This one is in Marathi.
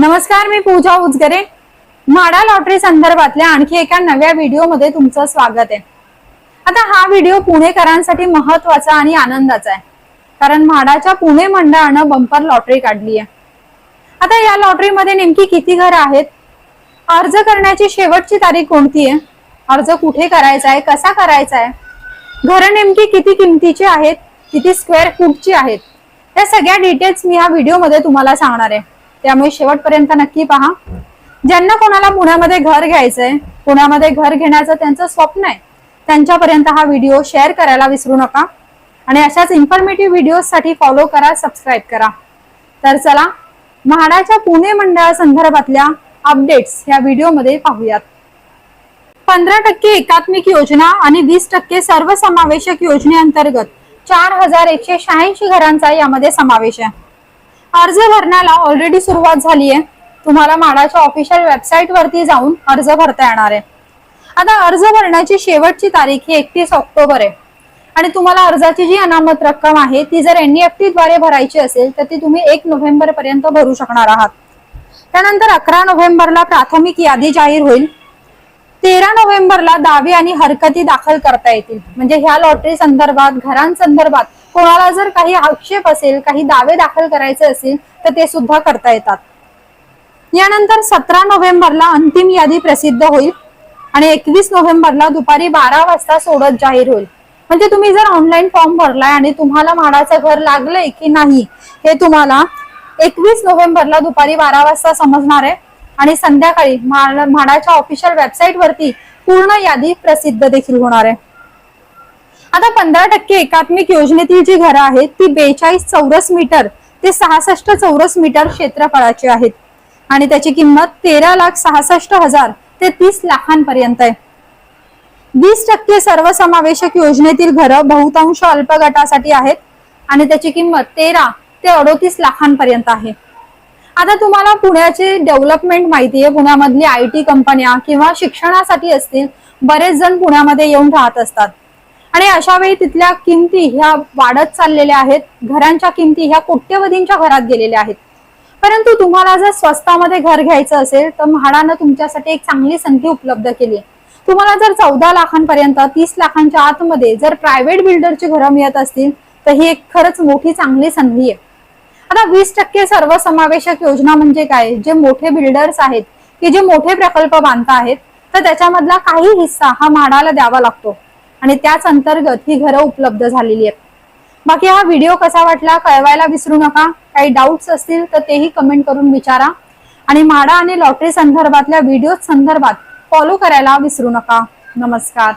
नमस्कार मी पूजा उजगरे. म्हाडा लॉटरी संदर्भातल्या आणखी एका नव्या व्हिडिओमध्ये तुमचं स्वागत आहे. आता हा व्हिडिओ पुणेकरांसाठी महत्त्वाचा आणि आनंदाचा आहे. कारण म्हाडाच्या पुणे मंडळानं बंपर लॉटरी काढली आहे. आता या लॉटरीमध्ये नेमकी किती घरं आहेत? अर्ज करण्याची शेवटची तारीख कोणती आहे? अर्ज कुठे करायचा आहे? कसा करायचा आहे? घरं नेमकी किती किमतीची आहेत? किती स्क्वेअर फूटची आहेत? या सगळ्या डिटेल्स मी ह्या व्हिडिओमध्ये तुम्हाला सांगणार आहे. त्यामुळे शेवटपर्यंत नक्की पहा. ज्यांना कोणाला पुण्यामध्ये घर घ्यायचंय पुण्यामध्ये घर घेण्याचं त्यांचं स्वप्न आहे त्यांच्यापर्यंत हा व्हिडिओ शेअर करायला विसरू नका. आणि अशाच इन्फॉर्मेटिव्ह व्हिडिओसाठी फॉलो करा सबस्क्राईब करा. तर चला म्हाडाच्या पुणे मंडळासंदर्भातल्या अपडेट्स या व्हिडिओमध्ये पाहूयात. पंधरा टक्के एकात्मिक योजना आणि वीस टक्के सर्वसमावेशक योजनेअंतर्गत चार हजार एकशे शहाऐंशी घरांचा यामध्ये समावेश आहे. अर्ज भरण्याला ऑलरेडी सुरुवात झाली आहे. तुम्हाला म्हाडाच्या ऑफिशियल वेबसाईट वरती जाऊन अर्ज भरता येणार आहे. आता अर्ज भरण्याची शेवटची तारीख ही एकतीस ऑक्टोबर आहे. आणि तुम्हाला अर्जाची जी अनामत रक्कम आहे ती जर एनईएफटी द्वारे भरायची असेल तर ती तुम्ही एक नोव्हेंबर पर्यंत भरू शकणार आहात. त्यानंतर अकरा नोव्हेंबरला प्राथमिक यादी जाहीर होईल. तेरा नोव्हेंबरला दावे आणि हरकती दाखल करता येतील. म्हणजे ह्या लॉटरी संदर्भात घरांसंदर्भात कोणाला जर काही आक्षेप असेल काही दावे दाखल करायचे असेल तर ते सुद्धा करता येतात. यानंतर सतरा नोव्हेंबरला अंतिम यादी प्रसिद्ध होईल आणि एकवीस नोव्हेंबरला दुपारी बारा वाजता सोडत जाहीर होईल. म्हणजे तुम्ही जर ऑनलाईन फॉर्म भरलाय आणि तुम्हाला म्हाडाचं घर लागलंय की नाही हे तुम्हाला एकवीस नोव्हेंबरला दुपारी बारा वाजता समजणार आहे. आणि संध्याकाळी म्हाडाच्या ऑफिशियल वेबसाईट वरती पूर्ण यादी प्रसिद्ध देखील होणार आहे. आता पंधरा टक्के एकात्मिक योजनेतील जी घरं आहेत ती बेचाळीस चौरस मीटर ते सहासष्ट चौरस मीटर क्षेत्रफळाची आहेत. आणि त्याची किंमत तेरा लाख सहासष्ट हजार ते तीस लाखांपर्यंत आहे. वीस टक्के सर्वसमावेशक योजनेतील घरं बहुतांश अल्प गटासाठी आहेत आणि त्याची किंमत तेरा ते अडोतीस लाखांपर्यंत आहे. आता तुम्हाला पुण्याची डेव्हलपमेंट माहिती आहे. पुण्यामधली आय टी कंपन्या किंवा शिक्षणासाठी असतील बरेच जण पुण्यामध्ये येऊन राहत असतात. आणि अशा वेळी तिथल्या किमती ह्या वाढत चाललेल्या आहेत. घरांच्या किमती ह्या कोट्यवधींच्या घरात गेलेल्या आहेत. परंतु तुम्हाला जर स्वस्तामध्ये घर घ्यायचं असेल तर म्हाडानं तुमच्यासाठी एक चांगली संधी उपलब्ध केली आहे. तुम्हाला जर चौदा लाखांपर्यंत तीस लाखांच्या आतमध्ये जर प्रायव्हेट बिल्डरची घरं मिळत असतील तर ही एक खरंच मोठी चांगली संधी आहे. आता वीस टक्के सर्वसमावेशक योजना म्हणजे काय? जे मोठे बिल्डर्स आहेत की जे मोठे प्रकल्प बांधता आहेत तर त्याच्यामधला काही हिस्सा हा म्हाडाला द्यावा लागतो. आणि त्याच अंतर्गत ही घरं उपलब्ध झालेली आहेत. बाकी हा व्हिडिओ कसा वाटला कळवायला विसरू नका. काही डाऊट्स असतील तर तेही कमेंट करून विचारा. आणि म्हाडा आणि लॉटरी संदर्भातल्या व्हिडिओ संदर्भात फॉलो करायला विसरू नका. नमस्कार.